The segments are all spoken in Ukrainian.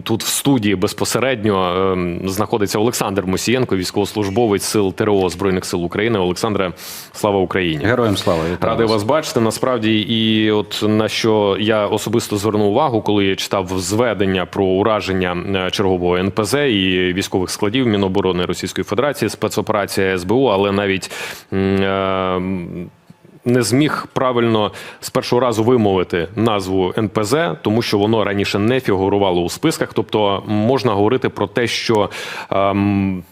тут в студії безпосередньо ем, знаходиться Олександр Мусієнко, військовослужбовець сил ТРО Збройних сил України. Олександре, слава Україні! Героям слава вітаю Радий вас бачити. Насправді, і от на що я особисто звернув увагу, коли я читав зведення про ураження е, чергового НПЗ і військових складів Міноборони Російської Федерації, спецоперація СБУ, але навіть е, не зміг правильно з першого разу вимовити назву НПЗ, тому що воно раніше не фігурувало у списках. Тобто можна говорити про те, що ем,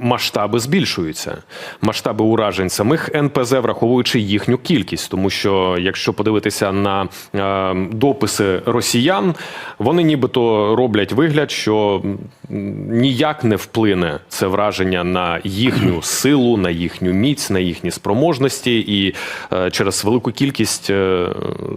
масштаби збільшуються. Масштаби уражень самих НПЗ, враховуючи їхню кількість, тому що якщо подивитися на е, дописи росіян, вони нібито роблять вигляд, що ніяк не вплине це враження на їхню силу, на їхню міць, на їхні спроможності, і е, через велику кількість е,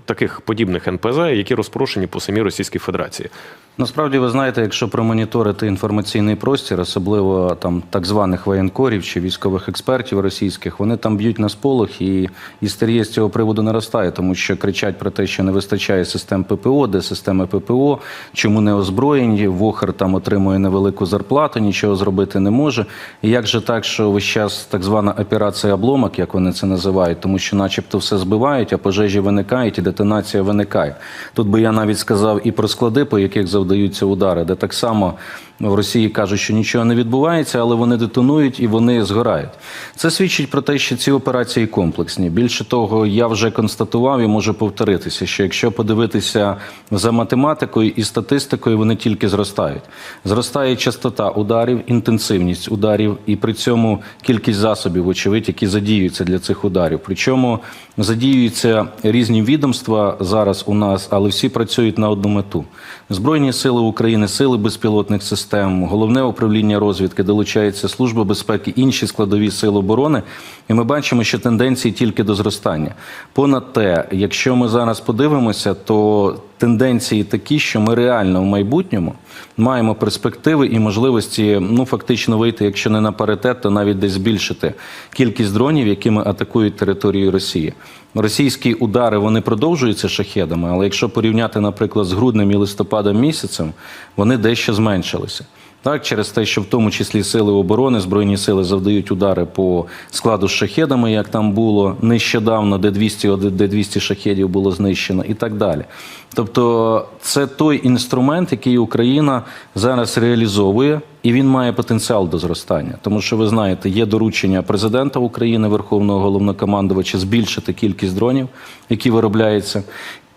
таких подібних НПЗ, які розпорошені по самій Російській Федерації. Насправді, ви знаєте, якщо промоніторити інформаційний простір, особливо там так званих воєнкорів чи військових експертів російських, вони там б'ють на сполох і істерія з цього приводу наростає, тому що кричать про те, що не вистачає систем ППО, де системи ППО, чому не озброєні, Вохер там отримує невелику зарплату, нічого зробити не може. І як же так, що весь час так звана операція обломок, як вони це називають, тому що, начебто, все збивають, а пожежі виникають, і детонація виникає. Тут би я навіть сказав і про склади, по яких завдаються удари, де так само в Росії кажуть, що нічого не відбувається, але вони детонують і вони згорають. Це свідчить про те, що ці операції комплексні. Більше того, я вже констатував і можу повторитися, що якщо подивитися за математикою і статистикою, вони тільки зростають. Зростає частота ударів, інтенсивність ударів, і при цьому кількість засобів, вочевидь, які задіюються для цих ударів. Причому задіюються різні відомства зараз у нас, але всі працюють на одну мету. Збройні сили України, сили безпілотних систем, головне управління розвідки долучається служба безпеки, інші складові сили оборони. І ми бачимо, що тенденції тільки до зростання. Понад те, якщо ми зараз подивимося, то тенденції такі, що ми реально в майбутньому маємо перспективи і можливості ну фактично вийти, якщо не на паритет, то навіть десь збільшити кількість дронів, якими атакують територію Росії. Російські удари вони продовжуються шахедами, але якщо порівняти, наприклад, з груднем і листопадом місяцем, вони дещо зменшилися. Так, через те, що в тому числі сили оборони, збройні сили завдають удари по складу з шахедами, як там було нещодавно, де 200, де 200 шахедів було знищено, і так далі. Тобто, це той інструмент, який Україна зараз реалізовує, і він має потенціал до зростання. Тому що ви знаєте, є доручення президента України, Верховного головнокомандувача, збільшити кількість дронів, які виробляються.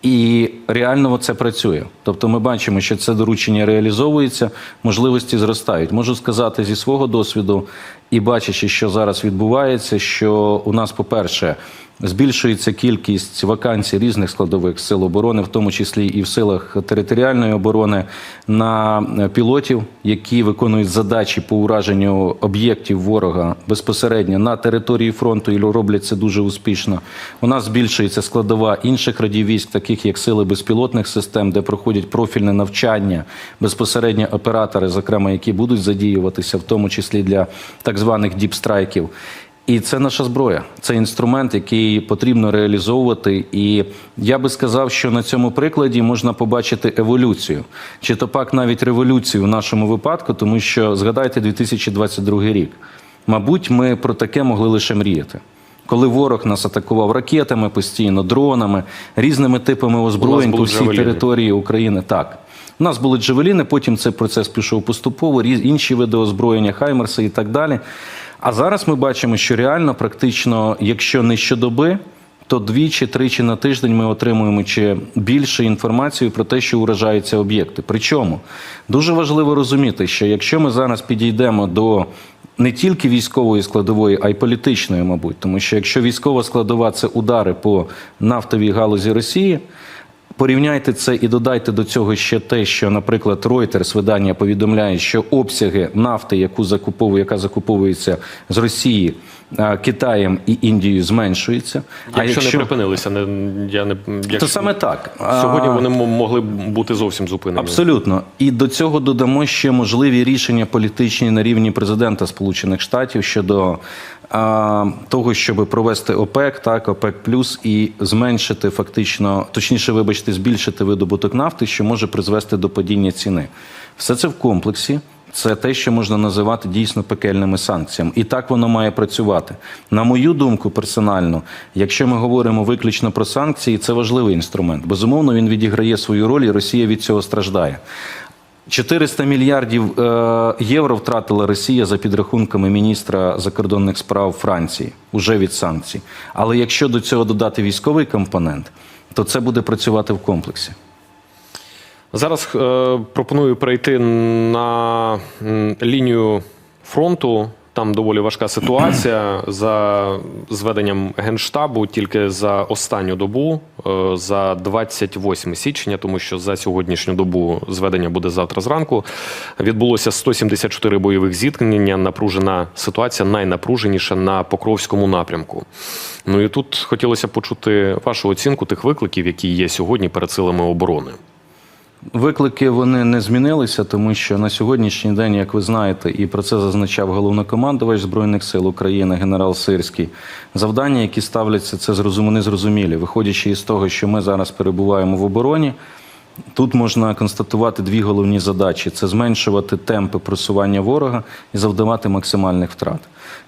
І реально це працює. Тобто ми бачимо, що це доручення реалізовується, можливості зростають. Можу сказати зі свого досвіду і бачачи, що зараз відбувається, що у нас, по-перше, збільшується кількість вакансій різних складових сил оборони, в тому числі і в силах територіальної оборони, на пілотів, які виконують задачі по ураженню об'єктів ворога безпосередньо на території фронту і роблять це дуже успішно. У нас збільшується складова інших родів військ, таких як сили безпілотних систем, де проходять профільне навчання, безпосередньо оператори, зокрема, які будуть задіюватися, в тому числі для так званих діпстрайків. І це наша зброя, це інструмент, який потрібно реалізовувати. І я би сказав, що на цьому прикладі можна побачити еволюцію, чи то пак навіть революцію в нашому випадку, тому що згадайте 2022 рік. Мабуть, ми про таке могли лише мріяти. Коли ворог нас атакував ракетами постійно, дронами, різними типами озброєнь по всій «Джавеліни». території України, так. У нас були джавеліни, потім цей процес пішов поступово, інші види озброєння, хаймерси і так далі. А зараз ми бачимо, що реально, практично, якщо не щодоби, то двічі-тричі на тиждень ми отримуємо чи більше інформації про те, що уражаються об'єкти. Причому дуже важливо розуміти, що якщо ми зараз підійдемо до не тільки військової складової, а й політичної, мабуть, тому що якщо військова складова це удари по нафтовій галузі Росії. Порівняйте це і додайте до цього ще те, що, наприклад, Reuters видання повідомляє, що обсяги нафти, яку закуповує, яка закуповується з Росії, Китаєм і Індією зменшується. Якщо, не припинилися, не я не якщо... то саме так сьогодні вони могли бути зовсім зупинені. Абсолютно. І до цього додамо ще можливі рішення політичні на рівні президента Сполучених Штатів щодо а, того, щоб провести ОПЕК, так, ОПЕК плюс і зменшити фактично, точніше, вибачте, збільшити видобуток нафти, що може призвести до падіння ціни. Все це в комплексі. Це те, що можна називати дійсно пекельними санкціями, і так воно має працювати. На мою думку, персонально, якщо ми говоримо виключно про санкції, це важливий інструмент. Безумовно, він відіграє свою роль, і Росія від цього страждає. 400 мільярдів е, євро втратила Росія за підрахунками міністра закордонних справ Франції уже від санкцій. Але якщо до цього додати військовий компонент, то це буде працювати в комплексі. Зараз е, пропоную перейти на лінію фронту. Там доволі важка ситуація за зведенням генштабу тільки за останню добу, е, за 28 січня, тому що за сьогоднішню добу зведення буде завтра зранку. Відбулося 174 бойових зіткнення. Напружена ситуація найнапруженіша на Покровському напрямку. Ну і тут хотілося почути вашу оцінку тих викликів, які є сьогодні перед силами оборони. Виклики вони не змінилися, тому що на сьогоднішній день, як ви знаєте, і про це зазначав головнокомандувач Збройних сил України генерал Сирський. Завдання, які ставляться, це зрозум- незрозумілі. Виходячи із того, що ми зараз перебуваємо в обороні. Тут можна констатувати дві головні задачі: це зменшувати темпи просування ворога і завдавати максимальних втрат.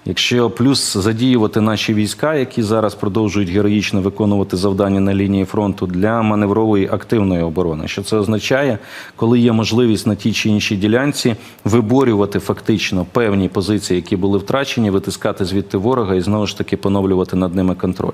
Якщо плюс задіювати наші війська, які зараз продовжують героїчно виконувати завдання на лінії фронту для маневрової активної оборони, що це означає, коли є можливість на тій чи іншій ділянці виборювати фактично певні позиції, які були втрачені, витискати звідти ворога і знову ж таки поновлювати над ними контроль.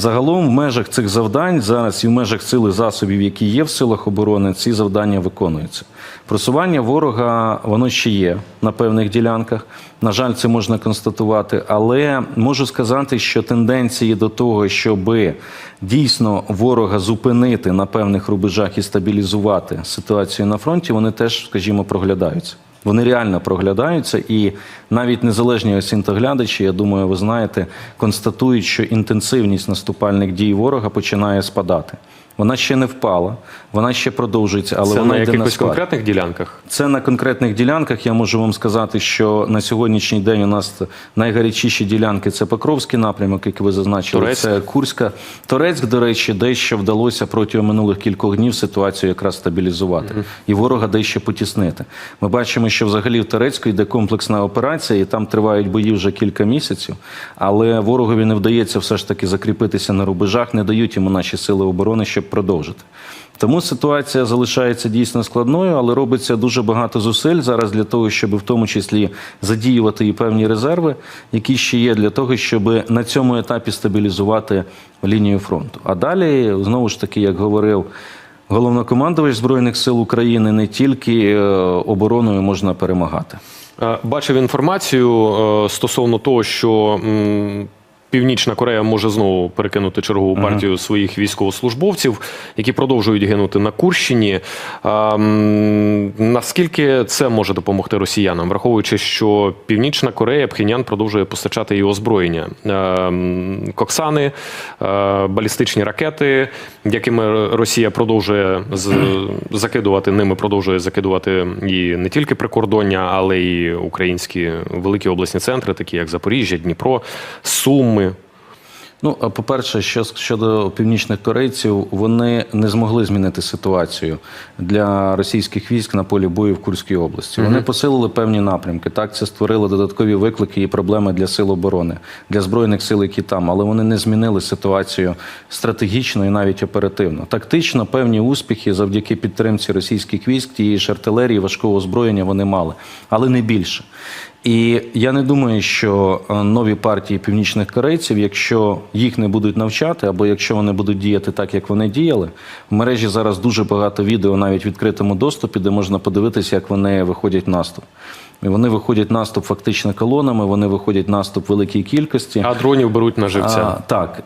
Загалом, в межах цих завдань зараз і в межах сил і засобів, які є в силах оборони, ці завдання виконуються. Просування ворога воно ще є на певних ділянках. На жаль, це можна констатувати, але можу сказати, що тенденції до того, щоб дійсно ворога зупинити на певних рубежах і стабілізувати ситуацію на фронті, вони теж, скажімо, проглядаються. Вони реально проглядаються, і навіть незалежні осінтоглядачі, я думаю, ви знаєте, констатують, що інтенсивність наступальних дій ворога починає спадати. Вона ще не впала, вона ще продовжується, але Це вона на йде на спад. конкретних ділянках. Це на конкретних ділянках. Я можу вам сказати, що на сьогоднішній день у нас найгарячіші ділянки це Покровський напрямок, який ви зазначили. Торецьк. Це Курська. Торецьк, до речі, дещо вдалося протягом минулих кількох днів ситуацію якраз стабілізувати і ворога дещо потіснити. Ми бачимо, що взагалі в Торецьку йде комплексна операція, і там тривають бої вже кілька місяців. Але ворогові не вдається все ж таки закріпитися на рубежах, не дають йому наші сили оборони, щоб продовжити. Тому ситуація залишається дійсно складною, але робиться дуже багато зусиль зараз для того, щоб в тому числі задіювати і певні резерви, які ще є для того, щоб на цьому етапі стабілізувати лінію фронту. А далі, знову ж таки, як говорив головнокомандувач Збройних сил України, не тільки е, обороною можна перемагати. Е, Бачив інформацію е, стосовно того, що Північна Корея може знову перекинути чергову партію своїх військовослужбовців, які продовжують гинути на Курщині. А, Наскільки це може допомогти росіянам, враховуючи, що Північна Корея Пхеньян продовжує постачати і озброєння, Е, коксани, е, балістичні ракети, якими Росія продовжує з- закидувати ними, продовжує закидувати і не тільки прикордоння, але й українські великі обласні центри, такі як Запоріжжя, Дніпро, Суми. Ну, а по-перше, що щодо північних корейців, вони не змогли змінити ситуацію для російських військ на полі бою в Курській області. Вони посилили певні напрямки. Так, це створило додаткові виклики і проблеми для сил оборони, для збройних сил, які там, але вони не змінили ситуацію стратегічно і навіть оперативно. Тактично певні успіхи завдяки підтримці російських військ, тієї ж артилерії, важкого озброєння вони мали, але не більше. І я не думаю, що е, нові партії північних корейців, якщо їх не будуть навчати, або якщо вони будуть діяти так, як вони діяли, в мережі зараз дуже багато відео навіть в відкритому доступі, де можна подивитися, як вони виходять в наступ. І вони виходять наступ фактично колонами, вони виходять наступ великій кількості. А дронів беруть на живця. А, так,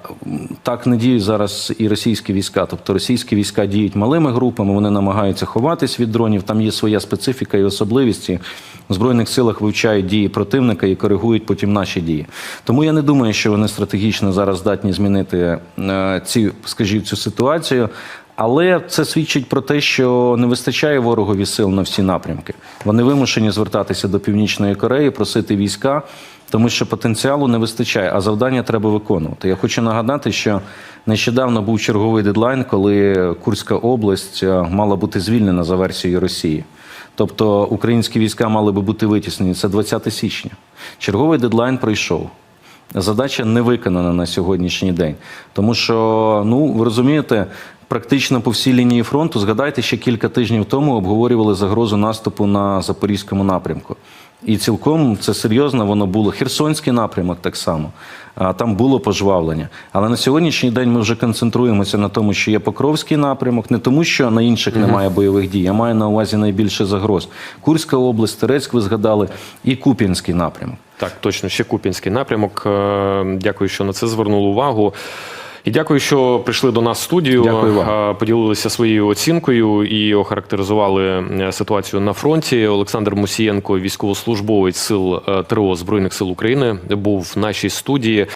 так не діють зараз і російські війська. Тобто російські війська діють малими групами, вони намагаються ховатись від дронів. Там є своя специфіка і особливості. В Збройних силах вивчають дії противника і коригують потім наші дії. Тому я не думаю, що вони стратегічно зараз здатні змінити е, ці, скажімо, цю ситуацію. Але це свідчить про те, що не вистачає ворогові сил на всі напрямки. Вони вимушені звертатися до Північної Кореї, просити війська, тому що потенціалу не вистачає, а завдання треба виконувати. Я хочу нагадати, що нещодавно був черговий дедлайн, коли Курська область е, мала бути звільнена за версією Росії. Тобто українські війська мали би бути витіснені. Це 20 січня. Черговий дедлайн пройшов. Задача не виконана на сьогоднішній день. Тому що, ну ви розумієте, практично по всій лінії фронту, згадайте, ще кілька тижнів тому обговорювали загрозу наступу на запорізькому напрямку. І цілком це серйозно, воно було Херсонський напрямок так само. А там було пожвавлення. Але на сьогоднішній день ми вже концентруємося на тому, що є Покровський напрямок, не тому, що на інших немає бойових дій. Я маю на увазі найбільше загроз. Курська область, Терецьк, ви згадали, і Куп'янський напрямок. Так, точно, ще Купінський напрямок. Е, Дякую, що на це звернули увагу. І дякую, що прийшли до нас в студію. Дякую вам. Поділилися своєю оцінкою і охарактеризували е, ситуацію на фронті. Олександр Мусієнко, військовослужбовець сил е, ТРО Збройних сил України, був в нашій студії.